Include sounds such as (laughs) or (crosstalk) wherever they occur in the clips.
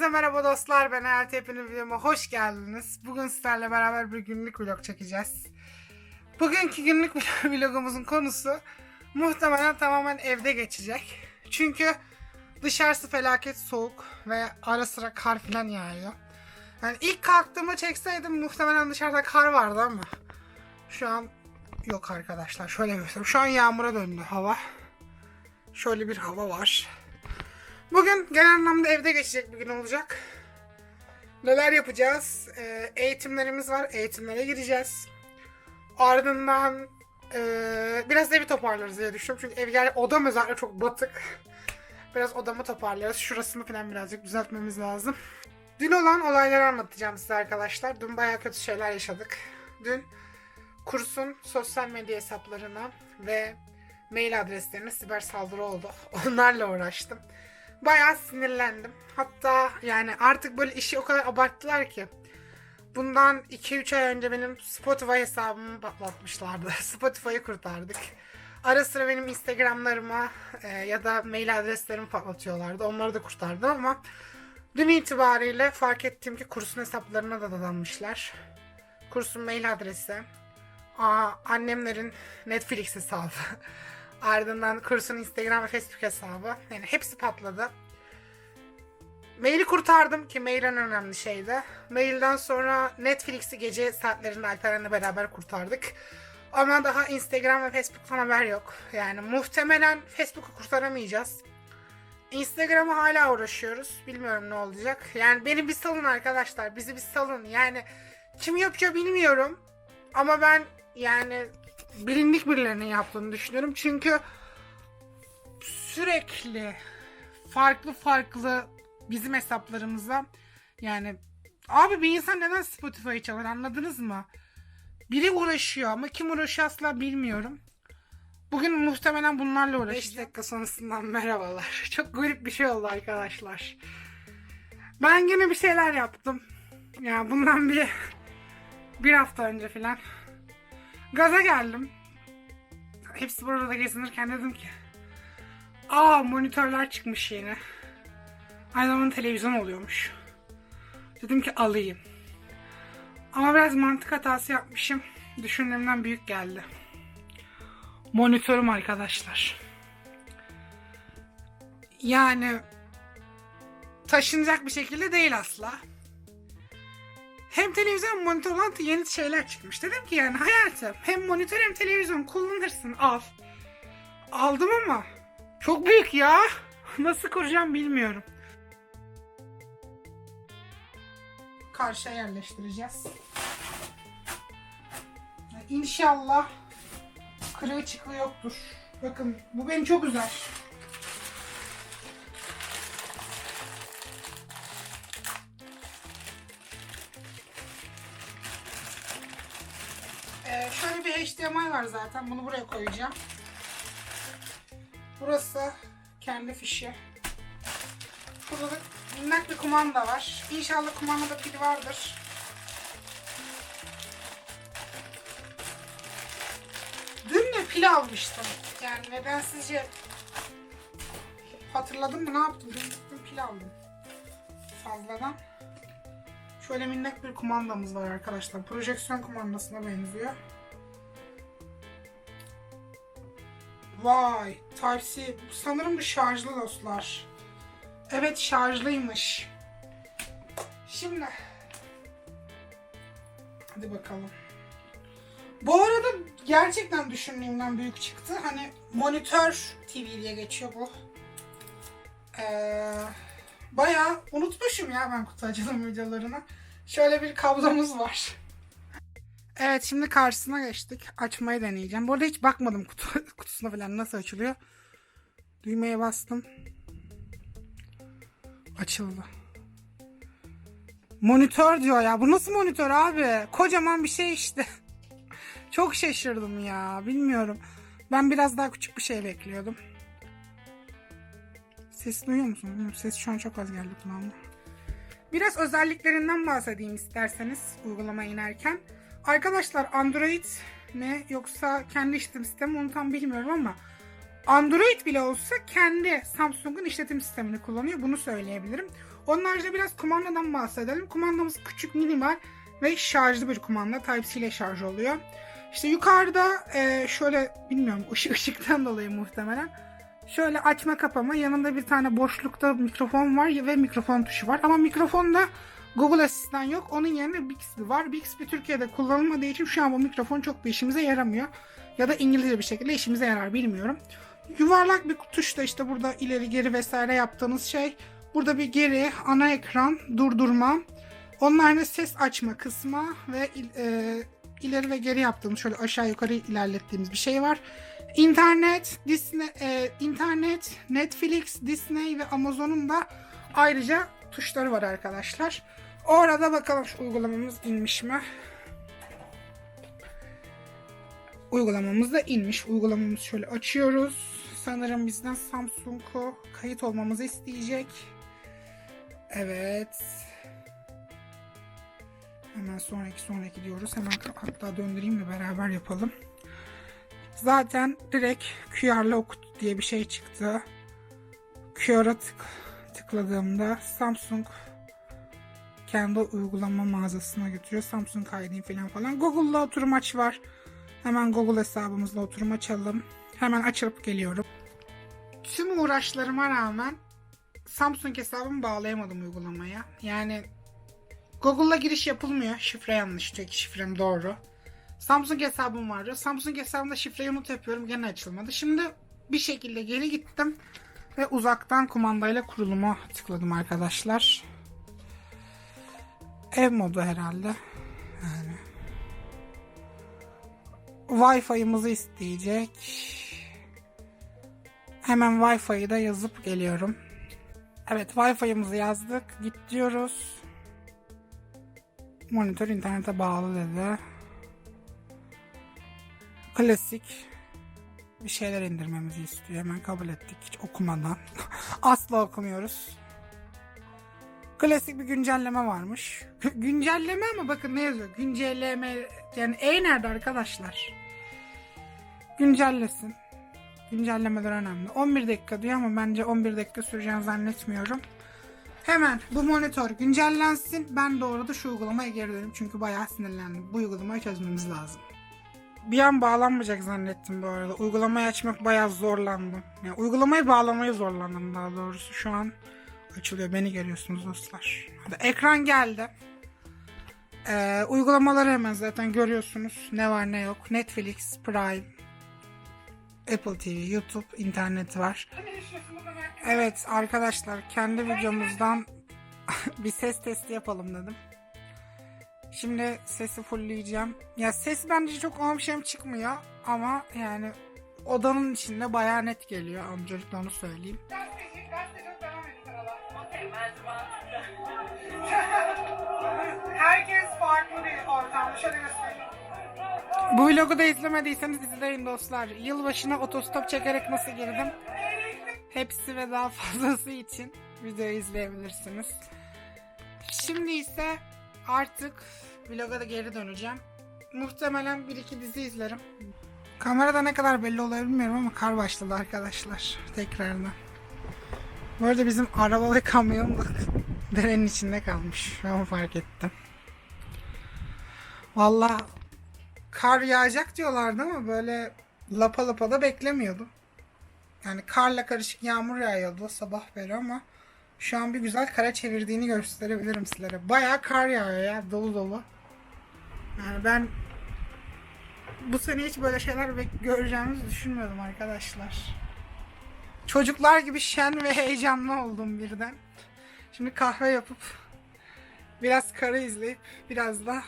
Herkese merhaba dostlar. Ben Hayat Hepiniz videoma hoş geldiniz. Bugün sizlerle beraber bir günlük vlog çekeceğiz. Bugünkü günlük (laughs) vlogumuzun konusu muhtemelen tamamen evde geçecek. Çünkü dışarısı felaket soğuk ve ara sıra kar falan yağıyor. Yani ilk kalktığımda çekseydim muhtemelen dışarıda kar vardı ama şu an yok arkadaşlar. Şöyle göstereyim. Şu an yağmura döndü hava. Şöyle bir hava var. Bugün genel anlamda evde geçecek bir gün olacak. Neler yapacağız? Ee, eğitimlerimiz var. Eğitimlere gireceğiz. Ardından ee, biraz evi toparlarız diye düşünüyorum. Çünkü ev yani odam özellikle çok batık. (laughs) Biraz odamı toparlarız. Şurasını falan birazcık düzeltmemiz lazım. Dün olan olayları anlatacağım size arkadaşlar. Dün bayağı kötü şeyler yaşadık. Dün kursun sosyal medya hesaplarına ve mail adreslerine siber saldırı oldu. (laughs) Onlarla uğraştım. Bayağı sinirlendim. Hatta yani artık böyle işi o kadar abarttılar ki. Bundan 2-3 ay önce benim Spotify hesabımı patlatmışlardı. (laughs) Spotify'ı kurtardık. Ara sıra benim Instagram'larıma e, ya da mail adreslerimi patlatıyorlardı. Onları da kurtardım ama dün itibariyle fark ettim ki kursun hesaplarına da dadanmışlar. Kursun mail adresi, aa, annemlerin Netflix hesabı, (laughs) ardından kursun Instagram ve Facebook hesabı. Yani hepsi patladı. Maili kurtardım ki mail en önemli şeydi. Mailden sonra Netflix'i gece saatlerinde Alperen'le beraber kurtardık. Ama daha Instagram ve Facebook'tan haber yok. Yani muhtemelen Facebook'u kurtaramayacağız. Instagram'a hala uğraşıyoruz. Bilmiyorum ne olacak. Yani beni bir salın arkadaşlar. Bizi bir salın. Yani kim yapıyor bilmiyorum. Ama ben yani bilindik birilerinin yaptığını düşünüyorum. Çünkü sürekli farklı farklı bizim hesaplarımıza yani abi bir insan neden Spotify'ı çalar anladınız mı? Biri uğraşıyor ama kim uğraşıyor asla bilmiyorum. Bugün muhtemelen bunlarla uğraşacağım. 5 dakika sonrasından merhabalar. (laughs) Çok garip bir şey oldu arkadaşlar. Ben gene bir şeyler yaptım. Ya bundan bir bir hafta önce filan. Gaza geldim. Hepsi burada da gezinirken dedim ki Aa monitörler çıkmış yeni. Aynı zamanda televizyon oluyormuş. Dedim ki alayım. Ama biraz mantık hatası yapmışım. Düşündüğümden büyük geldi. Monitörüm arkadaşlar. Yani taşınacak bir şekilde değil asla. Hem televizyon monitör olan yeni şeyler çıkmış. Dedim ki yani hayatım hem monitör hem televizyon kullanırsın al. Aldım ama çok büyük ya. (laughs) Nasıl kuracağım bilmiyorum. Karşıya yerleştireceğiz. İnşallah kırığı çıkığı yoktur. Bakın bu beni çok üzer. HDMI var zaten. Bunu buraya koyacağım. Burası kendi fişi. Burada da bir kumanda var. İnşallah kumandada pil vardır. Dün de pil almıştım. Yani neden sizce hatırladım mı ne yaptım? Dün gittim pil aldım. Fazladan. Şöyle minnak bir kumandamız var arkadaşlar. Projeksiyon kumandasına benziyor. Vay, Type-C. Sanırım bu şarjlı dostlar. Evet şarjlıymış. Şimdi. Hadi bakalım. Bu arada gerçekten düşündüğümden büyük çıktı. Hani monitör TV diye geçiyor bu. Ee, bayağı unutmuşum ya ben kutu açılım videolarını. Şöyle bir kablomuz var. Evet şimdi karşısına geçtik. Açmayı deneyeceğim. Bu arada hiç bakmadım kutu, (laughs) kutusuna falan nasıl açılıyor. Düğmeye bastım. Açıldı. Monitör diyor ya. Bu nasıl monitör abi? Kocaman bir şey işte. (laughs) Çok şaşırdım ya. Bilmiyorum. Ben biraz daha küçük bir şey bekliyordum. Ses duyuyor musun? Bilmiyorum. Ses şu an çok az geldi kulağıma. Biraz özelliklerinden bahsedeyim isterseniz uygulama inerken. Arkadaşlar Android mi yoksa kendi işletim sistemi onu tam bilmiyorum ama Android bile olsa kendi Samsung'un işletim sistemini kullanıyor. Bunu söyleyebilirim. Onun haricinde biraz kumandadan bahsedelim. Kumandamız küçük, minimal ve şarjlı bir kumanda. Type-C ile şarj oluyor. İşte yukarıda e, şöyle bilmiyorum ışık (laughs) ışıktan dolayı muhtemelen şöyle açma kapama yanında bir tane boşlukta mikrofon var ve mikrofon tuşu var. Ama mikrofonda Google Asistan yok. Onun yerine Bixby var. Bixby Türkiye'de kullanılmadığı için şu an bu mikrofon çok bir işimize yaramıyor. Ya da İngilizce bir şekilde işimize yarar bilmiyorum. Yuvarlak bir tuş da işte burada ileri geri vesaire yaptığınız şey. Burada bir geri, ana ekran, durdurma. Onlarla ses açma kısmı ve e, ileri ve geri yaptığımız şöyle aşağı yukarı ilerlettiğimiz bir şey var. İnternet, Disney, e, internet, Netflix, Disney ve Amazon'un da ayrıca tuşları var arkadaşlar. Orada bakalım şu uygulamamız inmiş mi? Uygulamamız da inmiş. Uygulamamızı şöyle açıyoruz. Sanırım bizden Samsung'u kayıt olmamızı isteyecek. Evet. Hemen sonraki sonraki diyoruz. Hemen hatta döndüreyim de beraber yapalım. Zaten direkt QR'la okut diye bir şey çıktı. QR'a tık, tıkladığımda Samsung kendi uygulama mağazasına götürüyor. Samsung ID falan falan. Google'da oturum aç var. Hemen Google hesabımızla oturum açalım. Hemen açılıp geliyorum. Tüm uğraşlarıma rağmen Samsung hesabımı bağlayamadım uygulamaya. Yani Google'la giriş yapılmıyor. Şifre yanlış diyor ki şifrem doğru. Samsung hesabım vardı. Samsung hesabımda şifreyi unut yapıyorum. Gene açılmadı. Şimdi bir şekilde geri gittim. Ve uzaktan kumandayla kuruluma tıkladım arkadaşlar. Ev modu herhalde. Yani. Wi-Fi'mizi isteyecek. Hemen Wi-Fi'yi da yazıp geliyorum. Evet Wi-Fi'mizi yazdık. Git diyoruz. Monitör internete bağlı dedi. Klasik bir şeyler indirmemizi istiyor. Hemen kabul ettik hiç okumadan. (laughs) Asla okumuyoruz. Klasik bir güncelleme varmış. güncelleme ama bakın ne yazıyor? Güncelleme yani E nerede arkadaşlar? Güncellesin. Güncellemeler önemli. 11 dakika diyor ama bence 11 dakika süreceğini zannetmiyorum. Hemen bu monitör güncellensin. Ben de orada şu uygulamaya geri döneyim. Çünkü bayağı sinirlendim. Bu uygulamayı çözmemiz lazım. Bir an bağlanmayacak zannettim bu arada. Uygulamayı açmak bayağı zorlandım. Yani uygulamayı bağlamayı zorlandım daha doğrusu. Şu an açılıyor. Beni görüyorsunuz dostlar. Hadi ekran geldi. Ee, uygulamaları hemen zaten görüyorsunuz. Ne var ne yok. Netflix, Prime, Apple TV, YouTube, internet var. Evet arkadaşlar kendi videomuzdan (laughs) bir ses testi yapalım dedim. Şimdi sesi fullleyeceğim. Ya ses bence çok amşem çıkmıyor ama yani odanın içinde bayağı net geliyor. Öncelikle onu söyleyeyim. Herkes farklı bir ortamda. Şöyle göstereyim. Bu vlogu da izlemediyseniz izleyin dostlar. Yılbaşına otostop çekerek nasıl girdim? Hepsi ve daha fazlası için videoyu izleyebilirsiniz. Şimdi ise artık vloga da geri döneceğim. Muhtemelen bir iki dizi izlerim. Kamerada ne kadar belli oluyor bilmiyorum ama kar başladı arkadaşlar tekrardan. Bu arada bizim araba ve kamyon da (laughs) derenin içinde kalmış. Ben fark ettim. Vallahi kar yağacak diyorlardı ama böyle lapa lapa da beklemiyordum. Yani karla karışık yağmur yağıyordu sabah beri ama şu an bir güzel kara çevirdiğini gösterebilirim sizlere. Bayağı kar yağıyor ya dolu dolu. Yani ben bu sene hiç böyle şeyler göreceğimizi düşünmüyordum arkadaşlar. Çocuklar gibi şen ve heyecanlı oldum birden. Şimdi kahve yapıp biraz karı izleyip biraz da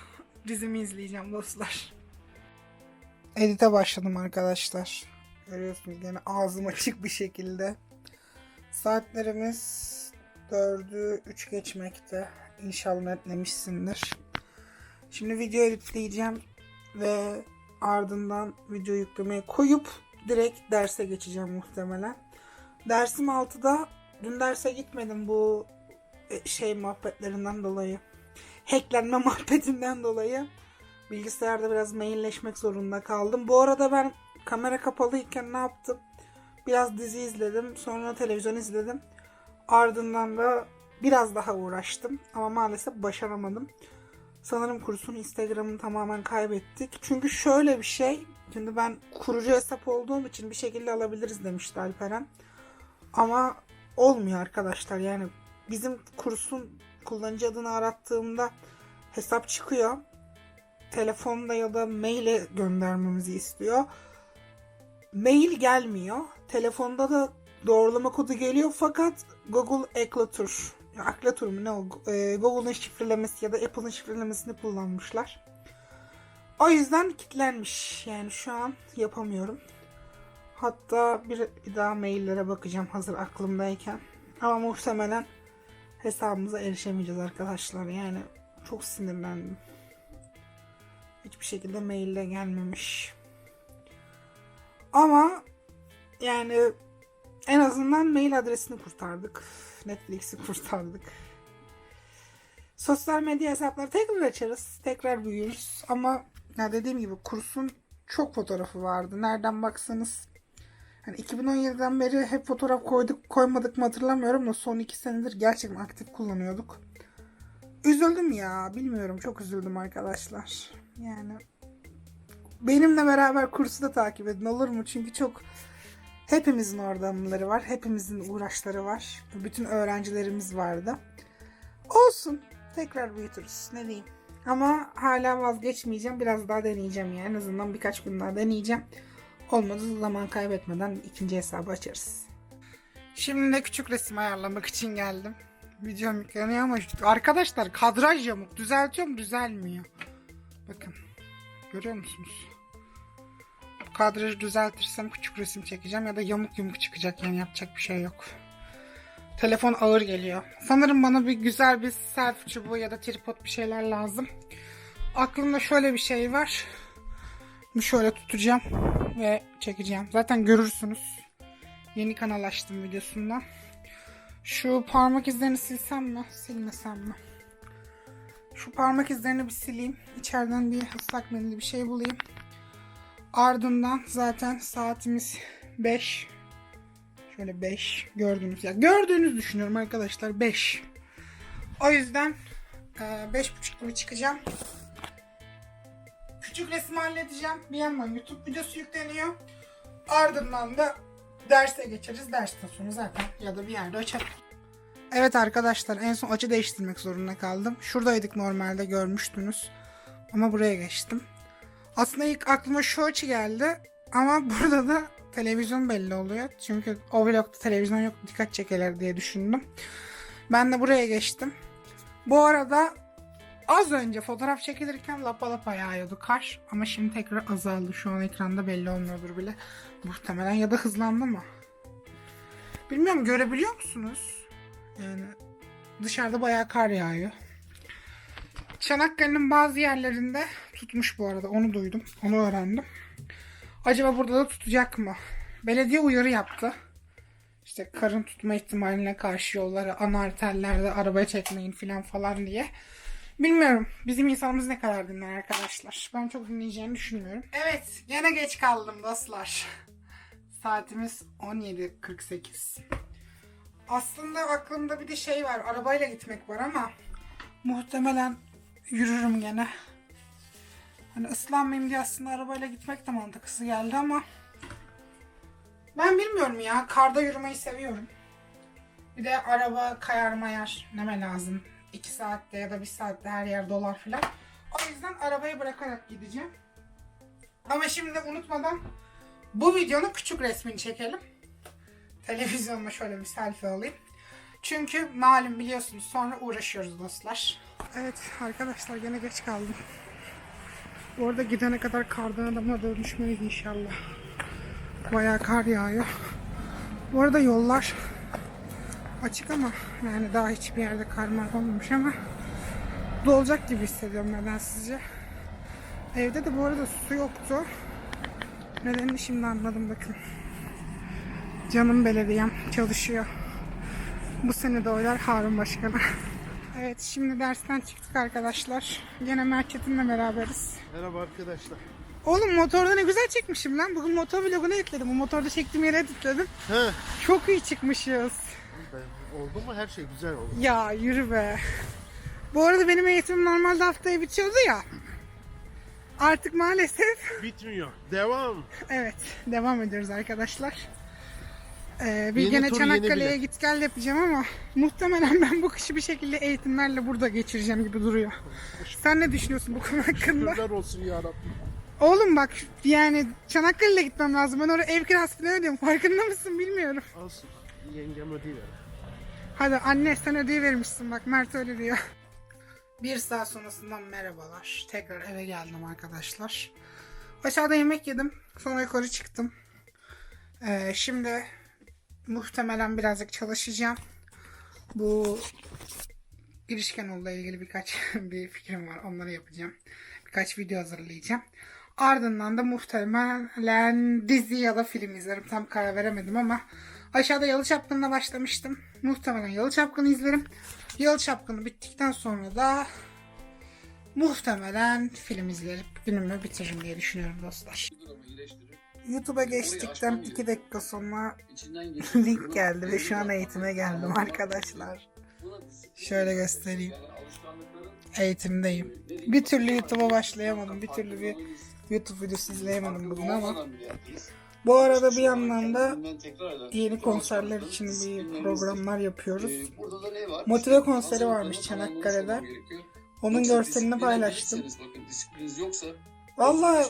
dizimi izleyeceğim dostlar. Edite başladım arkadaşlar. Görüyorsunuz yine ağzım açık bir şekilde. Saatlerimiz 4'ü 3 geçmekte. İnşallah netlemişsindir. Şimdi video editleyeceğim ve ardından video yüklemeye koyup direkt derse geçeceğim muhtemelen. Dersim 6'da. Dün derse gitmedim bu e, şey muhabbetlerinden dolayı. Hacklenme (laughs) muhabbetinden dolayı. Bilgisayarda biraz mailleşmek zorunda kaldım. Bu arada ben kamera kapalıyken ne yaptım? Biraz dizi izledim. Sonra televizyon izledim. Ardından da biraz daha uğraştım ama maalesef başaramadım. Sanırım kursun Instagram'ını tamamen kaybettik. Çünkü şöyle bir şey. Şimdi ben kurucu hesap olduğum için bir şekilde alabiliriz demişti Alperen. Ama olmuyor arkadaşlar. Yani bizim kursun kullanıcı adını arattığımda hesap çıkıyor. Telefonda ya da maile göndermemizi istiyor. Mail gelmiyor. Telefonda da doğrulama kodu geliyor fakat Google Eklatur ya Eklatur mu ne o? Ee, Google'ın şifrelemesi ya da Apple'ın şifrelemesini kullanmışlar. O yüzden kilitlenmiş. Yani şu an yapamıyorum. Hatta bir, bir daha maillere bakacağım hazır aklımdayken. Ama muhtemelen hesabımıza erişemeyeceğiz arkadaşlar. Yani çok sinirlendim. Hiçbir şekilde maille gelmemiş. Ama yani en azından mail adresini kurtardık. Netflix'i kurtardık. Sosyal medya hesapları tekrar açarız. Tekrar büyürüz. Ama ya dediğim gibi kursun çok fotoğrafı vardı. Nereden baksanız hani 2017'den beri hep fotoğraf koyduk koymadık mı hatırlamıyorum da son iki senedir gerçekten aktif kullanıyorduk. Üzüldüm ya. Bilmiyorum. Çok üzüldüm arkadaşlar. Yani benimle beraber kursu da takip edin olur mu? Çünkü çok hepimizin orada anıları var. Hepimizin uğraşları var. Bütün öğrencilerimiz vardı. Olsun. Tekrar büyütürüz. Ne diyeyim. Ama hala vazgeçmeyeceğim. Biraz daha deneyeceğim yani. En azından birkaç gün daha deneyeceğim. Olmadı zaman kaybetmeden ikinci hesabı açarız. Şimdi de küçük resim ayarlamak için geldim. Videom yükleniyor ama arkadaşlar kadraj yamuk. Düzeltiyorum düzelmiyor. Bakın. Görüyor musunuz? Kadrajı düzeltirsem küçük resim çekeceğim ya da yamuk yumuk çıkacak yani yapacak bir şey yok. Telefon ağır geliyor. Sanırım bana bir güzel bir selfie çubuğu ya da tripod bir şeyler lazım. Aklımda şöyle bir şey var. Bunu şöyle tutacağım ve çekeceğim. Zaten görürsünüz. Yeni kanal açtım videosundan. Şu parmak izlerini silsem mi? Silmesem mi? Şu parmak izlerini bir sileyim. İçeriden bir ıslak mendil bir şey bulayım. Ardından zaten saatimiz 5. Şöyle 5 gördüğünüz ya gördüğünüz düşünüyorum arkadaşlar 5. O yüzden 5.30 gibi çıkacağım. Küçük resim halledeceğim. Bir yandan YouTube videosu yükleniyor. Ardından da derse geçeriz. Dersten sonra zaten ya da bir yerde açarım. Evet arkadaşlar en son açı değiştirmek zorunda kaldım. Şuradaydık normalde görmüştünüz. Ama buraya geçtim. Aslında ilk aklıma açı geldi. Ama (laughs) burada da televizyon belli oluyor. Çünkü o vlogda televizyon yok dikkat çekerler diye düşündüm. Ben de buraya geçtim. Bu arada az önce fotoğraf çekilirken lapa lapa yağıyordu kar. Ama şimdi tekrar azaldı. Şu an ekranda belli olmuyordur bile. Muhtemelen ya da hızlandı mı? Bilmiyorum görebiliyor musunuz? Yani dışarıda bayağı kar yağıyor. Çanakkale'nin bazı yerlerinde tutmuş bu arada. Onu duydum. Onu öğrendim. Acaba burada da tutacak mı? Belediye uyarı yaptı. İşte karın tutma ihtimaline karşı yolları, ana arterlerde arabaya çekmeyin falan falan diye. Bilmiyorum. Bizim insanımız ne kadar dinler arkadaşlar. Ben çok dinleyeceğini düşünmüyorum. Evet. Gene geç kaldım dostlar. Saatimiz 17.48. Aslında aklımda bir de şey var. Arabayla gitmek var ama muhtemelen yürürüm gene. Hani ıslanmayayım diye aslında arabayla gitmek de mantıklısı geldi ama ben bilmiyorum ya. Karda yürümeyi seviyorum. Bir de araba kayar mayar neme lazım. 2 saatte ya da 1 saatte her yer dolar filan. O yüzden arabayı bırakarak gideceğim. Ama şimdi unutmadan bu videonun küçük resmini çekelim. Televizyonla şöyle bir selfie alayım. Çünkü malum biliyorsunuz sonra uğraşıyoruz dostlar. Evet arkadaşlar gene geç kaldım. Bu arada gidene kadar kardan adamla dönüşmeyiz inşallah. Bayağı kar yağıyor. Bu arada yollar açık ama yani daha hiçbir yerde kar mar olmamış ama dolacak gibi hissediyorum neden sizce. Evde de bu arada su yoktu. Nedenini şimdi anladım bakın. Canım belediyem çalışıyor. Bu sene de oylar Harun Başkan'a. Evet şimdi dersten çıktık arkadaşlar. Gene Mertçetin'le beraberiz. Merhaba arkadaşlar. Oğlum motorda ne güzel çekmişim lan. Bugün motor vlogunu ekledim. Bu motorda çektiğim yere editledim. He. Çok iyi çıkmışız. Ben oldu mu her şey güzel oldu. Ya yürü be. Bu arada benim eğitimim normalde haftaya bitiyordu ya. Artık maalesef Bitmiyor. Devam. evet devam ediyoruz arkadaşlar. Ee, bir Yeni gene Çanakkale'ye git gel yapacağım ama muhtemelen ben bu kışı bir şekilde eğitimlerle burada geçireceğim gibi duruyor. Sen ne düşünüyorsun bu konu hakkında? Şükürler olsun ya Rabbim. Oğlum bak yani Çanakkale'ye gitmem lazım. Ben oraya ev kirası falan ödüyorum. Farkında mısın bilmiyorum. Olsun. Yengem ödeyiver. Hadi anne sen ödeyivermişsin bak Mert öyle diyor. Bir saat sonrasından merhabalar. Tekrar eve geldim arkadaşlar. Aşağıda yemek yedim. Sonra yukarı çıktım. Ee, şimdi muhtemelen birazcık çalışacağım. Bu girişken ile ilgili birkaç (laughs) bir fikrim var. Onları yapacağım. Birkaç video hazırlayacağım. Ardından da muhtemelen dizi ya da film izlerim. Tam karar veremedim ama aşağıda Yalı Çapkın'la başlamıştım. Muhtemelen Yalı Çapkın'ı izlerim. Yalı Çapkın'ı bittikten sonra da muhtemelen film izleyip günümü bitiririm diye düşünüyorum dostlar. YouTube'a geçtikten 2 dakika sonra link geldi ve şu an eğitime geldim arkadaşlar. Şöyle göstereyim. Eğitimdeyim. Bir türlü YouTube'a başlayamadım. Bir türlü bir YouTube videosu izleyemedim bugün ama. Bu arada bir yandan da yeni konserler için bir programlar yapıyoruz. Motive konseri varmış Çanakkale'de. Onun görselini paylaştım. Valla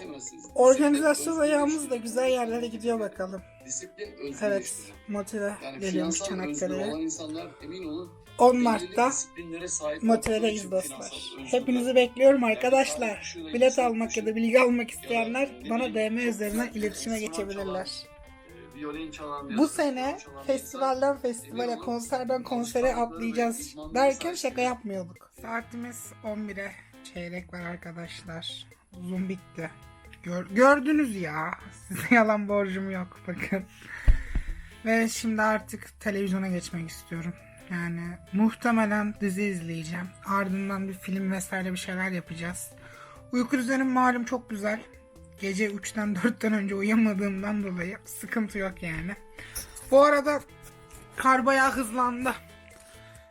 organizasyon ayağımız da güzel yerlere gidiyor bakalım. Disiplin Evet, özgürleştirir. motive Yani geliyormuş finansal özgür Çanakkale'ye. olan insanlar emin olun 10 belirli Mart'ta disiplinlere sahip dostlar. finansal özgürlük- Hepinizi bekliyorum arkadaşlar. Bilet almak ya da bilgi almak isteyenler bana DM üzerinden iletişime geçebilirler. Ee, çalan bir Bu sene çalan bir insan, festivalden festivale, konserden konsere atlayacağız derken şaka yapmıyorduk. Saatimiz 11'e çeyrek var arkadaşlar. Zoom bitti. Gör- gördünüz ya. (laughs) Size yalan borcum yok bakın. Ve şimdi artık televizyona geçmek istiyorum. Yani muhtemelen dizi izleyeceğim. Ardından bir film vesaire bir şeyler yapacağız. Uyku düzenim malum çok güzel. Gece 3'ten 4'ten (laughs) önce uyuyamadığımdan dolayı sıkıntı yok yani. Bu arada kar bayağı hızlandı.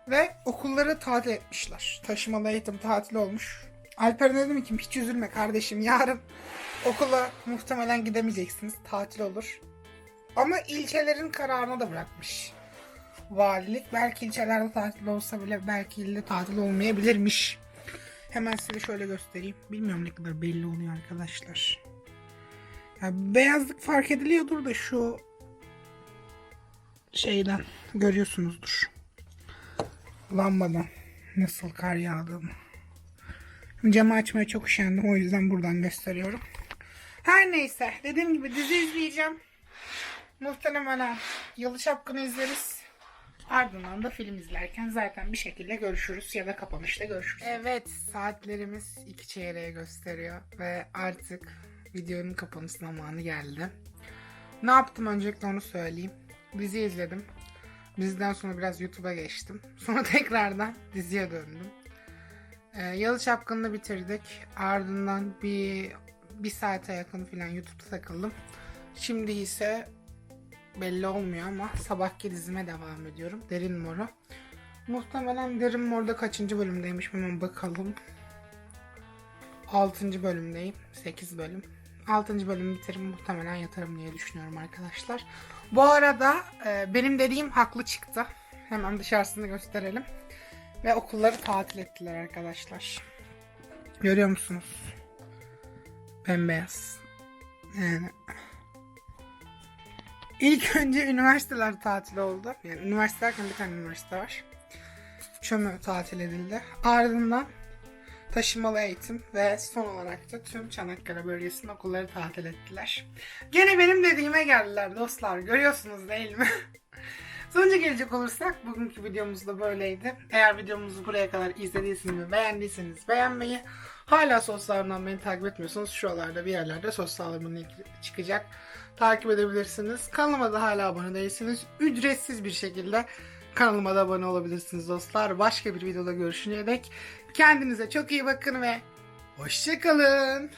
Ve okulları tatil etmişler. Taşımalı eğitim tatil olmuş. Alper dedim ki hiç üzülme kardeşim yarın okula muhtemelen gidemeyeceksiniz. Tatil olur. Ama ilçelerin kararına da bırakmış. Valilik belki ilçelerde tatil olsa bile belki ilde tatil olmayabilirmiş. Hemen size şöyle göstereyim. Bilmiyorum ne kadar belli oluyor arkadaşlar. Ya beyazlık fark ediliyordur da şu şeyden görüyorsunuzdur. Lambadan nasıl kar yağdığını. Camı açmaya çok üşendim o yüzden buradan gösteriyorum. Her neyse dediğim gibi dizi izleyeceğim. Muhtemelen Yalı Çapkını izleriz. Ardından da film izlerken zaten bir şekilde görüşürüz ya da kapanışta görüşürüz. Evet saatlerimiz iki çeyreğe gösteriyor ve artık videonun kapanış zamanı geldi. Ne yaptım öncelikle onu söyleyeyim. Dizi izledim. Diziden sonra biraz YouTube'a geçtim. Sonra (laughs) tekrardan diziye döndüm. Ee, Yalı Çapkın'ı bitirdik. Ardından bir bir saate yakın falan YouTube'da takıldım. Şimdi ise belli olmuyor ama sabahki dizime devam ediyorum. Derin Mor'u. Muhtemelen Derin Mor'da kaçıncı bölümdeymiş hemen bakalım. 6. bölümdeyim. 8 bölüm. 6. bölümü bitiririm muhtemelen yatarım diye düşünüyorum arkadaşlar. Bu arada e, benim dediğim haklı çıktı. Hemen dışarısını gösterelim. Ve okulları tatil ettiler arkadaşlar. Görüyor musunuz? Bembeyaz. Yani İlk önce üniversiteler tatil oldu. Yani üniversite derken bir tane üniversite var. Çömü tatil edildi. Ardından taşımalı eğitim ve son olarak da tüm Çanakkale bölgesinin okulları tatil ettiler. Gene benim dediğime geldiler dostlar. Görüyorsunuz değil mi? (laughs) Sonuca gelecek olursak bugünkü videomuz da böyleydi. Eğer videomuzu buraya kadar izlediyseniz ve beğendiyseniz beğenmeyi, hala sosyalımdan beni takip etmiyorsanız şuralarda bir yerlerde sosyalımın linki çıkacak. Takip edebilirsiniz. Kanalıma da hala abone değilseniz ücretsiz bir şekilde kanalıma da abone olabilirsiniz dostlar. Başka bir videoda görüşünceye dek kendinize çok iyi bakın ve hoşçakalın.